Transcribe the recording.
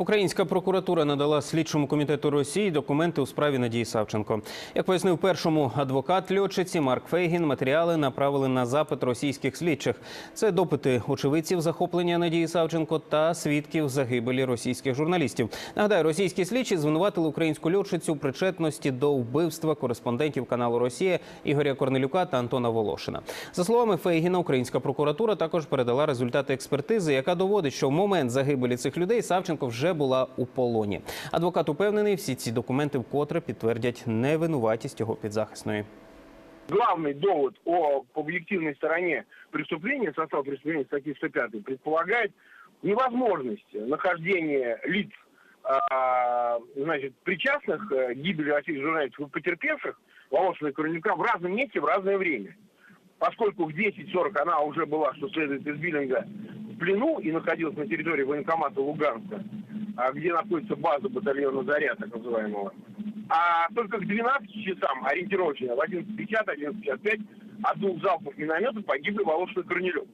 Українська прокуратура надала слідчому комітету Росії документи у справі Надії Савченко. Як пояснив першому адвокат льотчиці Марк Фейгін, матеріали направили на запит російських слідчих. Це допити очевидців захоплення Надії Савченко та свідків загибелі російських журналістів. Нагадаю, російські слідчі звинуватили українську льотчицю у причетності до вбивства кореспондентів каналу Росія Ігоря Корнелюка та Антона Волошина. За словами Фейгіна, українська прокуратура також передала результати експертизи, яка доводить, що в момент загибелі цих людей Савченко вже була у полоні. Адвокат упевнений, всі ці документи вкотре підтвердять невинуватість його підзахисної. главный довод о объективной стороне преступления, состав преступления статьи 105 предполагает невозможность нахождения лиц, а, значит, причастных к гибели российских журналистов и потерпевших Волошина и Корнюка в разном месте в разное время. Поскольку в 10.40 она уже была, что следует из Биллинга, в плену и находилась на территории военкомата Луганска, а, где находится база батальона «Заря», так называемого. А только к 12 часам, ориентировочно, в 11.50, 11.55, от двух залпов миномета погибли Волошин и Корнелев.